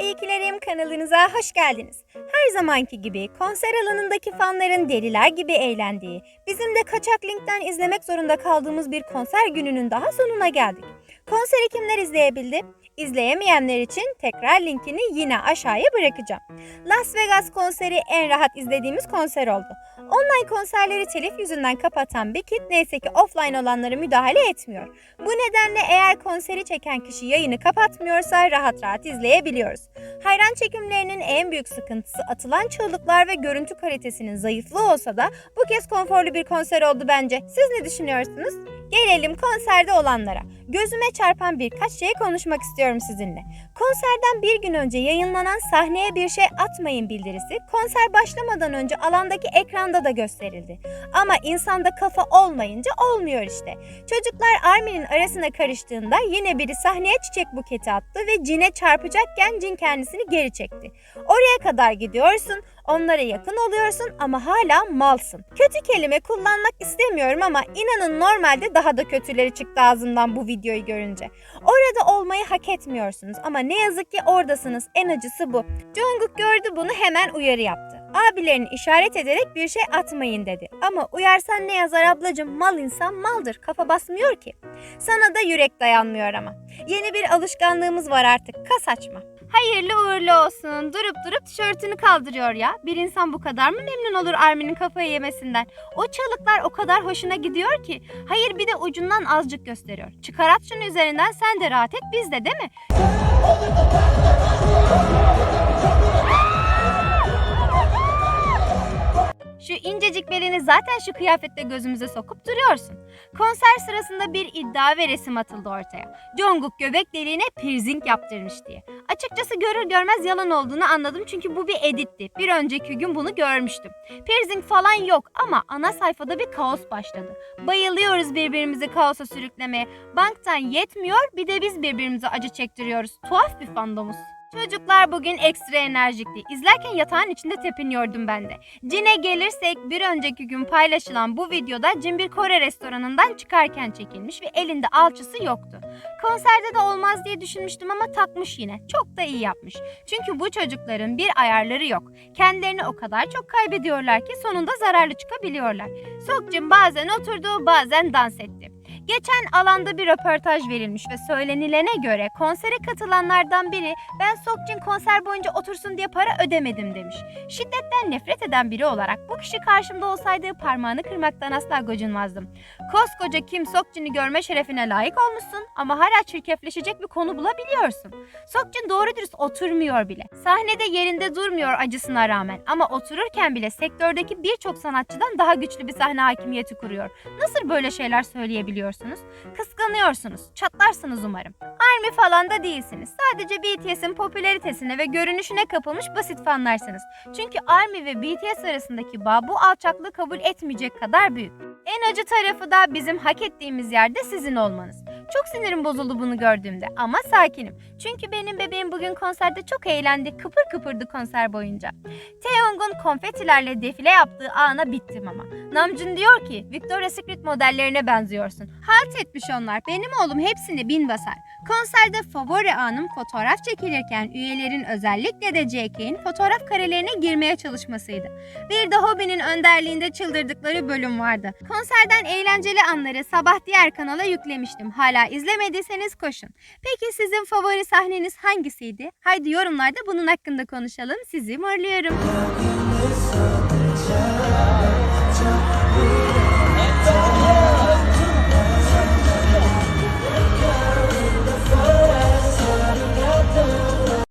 iyi kilerim kanalınıza hoş geldiniz. Her zamanki gibi konser alanındaki fanların deliler gibi eğlendiği, bizim de kaçak linkten izlemek zorunda kaldığımız bir konser gününün daha sonuna geldik. Konseri kimler izleyebildi? İzleyemeyenler için tekrar linkini yine aşağıya bırakacağım. Las Vegas konseri en rahat izlediğimiz konser oldu. Online konserleri telif yüzünden kapatan Bickit neyse ki offline olanlara müdahale etmiyor. Bu nedenle eğer konseri çeken kişi yayını kapatmıyorsa rahat rahat izleyebiliyoruz. Hayran çekimlerinin en büyük sıkıntısı atılan çığlıklar ve görüntü kalitesinin zayıflığı olsa da bu kez konforlu bir konser oldu bence. Siz ne düşünüyorsunuz? Gelelim konserde olanlara. Gözüme çarpan birkaç şeyi konuşmak istiyorum sizinle. Konserden bir gün önce yayınlanan sahneye bir şey atmayın bildirisi konser başlamadan önce alandaki ekranda da gösterildi. Ama insanda kafa olmayınca olmuyor işte. Çocuklar Armin'in arasına karıştığında yine biri sahneye çiçek buketi attı ve cine çarpacakken cin kendisini geri çekti. Oraya kadar gidiyorsun, onlara yakın oluyorsun ama hala malsın. Kötü kelime kullanmak istemiyorum ama inanın normalde daha da kötüleri çıktı ağzımdan bu videoyu görünce. Orada olmayı hak etmiyorsunuz ama ne yazık ki oradasınız. En acısı bu. Jungkook gördü bunu hemen uyarı yaptı. Abilerini işaret ederek bir şey atmayın dedi. Ama uyarsan ne yazar ablacım mal insan maldır kafa basmıyor ki. Sana da yürek dayanmıyor ama. Yeni bir alışkanlığımız var artık kas açma. Hayırlı uğurlu olsun. Durup durup tişörtünü kaldırıyor ya. Bir insan bu kadar mı memnun olur Armin'in kafayı yemesinden? O çığlıklar o kadar hoşuna gidiyor ki. Hayır bir de ucundan azıcık gösteriyor. Çıkar at şunu üzerinden sen de rahat et biz de değil mi? Şu incecik belini zaten şu kıyafette gözümüze sokup duruyorsun. Konser sırasında bir iddia ve resim atıldı ortaya. Jungkook göbek deliğine piercing yaptırmış diye. Açıkçası görür görmez yalan olduğunu anladım çünkü bu bir editti. Bir önceki gün bunu görmüştüm. Piercing falan yok ama ana sayfada bir kaos başladı. Bayılıyoruz birbirimizi kaosa sürüklemeye. Banktan yetmiyor bir de biz birbirimize acı çektiriyoruz. Tuhaf bir fandomuz. Çocuklar bugün ekstra enerjikti. İzlerken yatağın içinde tepiniyordum ben de. Cine gelirsek bir önceki gün paylaşılan bu videoda Cin bir Kore restoranından çıkarken çekilmiş ve elinde alçısı yoktu. Konserde de olmaz diye düşünmüştüm ama takmış yine. Çok da iyi yapmış. Çünkü bu çocukların bir ayarları yok. Kendilerini o kadar çok kaybediyorlar ki sonunda zararlı çıkabiliyorlar. Sokcin bazen oturdu bazen dans etti. Geçen alanda bir röportaj verilmiş ve söylenilene göre konsere katılanlardan biri ben Sokcin konser boyunca otursun diye para ödemedim demiş. Şiddetten nefret eden biri olarak bu kişi karşımda olsaydı parmağını kırmaktan asla gocunmazdım. Koskoca Kim Sokcin'i görme şerefine layık olmuşsun ama hala çirkefleşecek bir konu bulabiliyorsun. Sokcin doğru dürüst oturmuyor bile. Sahnede yerinde durmuyor acısına rağmen ama otururken bile sektördeki birçok sanatçıdan daha güçlü bir sahne hakimiyeti kuruyor. Nasıl böyle şeyler söyleyebiliyorsunuz? Kıskanıyorsunuz. Çatlarsınız umarım. Army falan da değilsiniz. Sadece BTS'in popülaritesine ve görünüşüne kapılmış basit fanlarsınız. Çünkü Army ve BTS arasındaki bağ bu alçaklığı kabul etmeyecek kadar büyük. En acı tarafı da bizim hak ettiğimiz yerde sizin olmanız. Çok sinirim bozuldu bunu gördüğümde ama sakinim. Çünkü benim bebeğim bugün konserde çok eğlendi. Kıpır kıpırdı konser boyunca. Taeyong'un konfetilerle defile yaptığı ana bittim ama. Namjoon diyor ki Victoria's Secret modellerine benziyorsun. Halt etmiş onlar. Benim oğlum hepsini bin basar. Konserde favori anım fotoğraf çekilirken üyelerin özellikle de JK'in fotoğraf karelerine girmeye çalışmasıydı. Bir de Hobby'nin önderliğinde çıldırdıkları bölüm vardı. Konserden eğlenceli anları sabah diğer kanala yüklemiştim hala izlemediyseniz koşun. Peki sizin favori sahneniz hangisiydi? Haydi yorumlarda bunun hakkında konuşalım. Sizi morluyorum.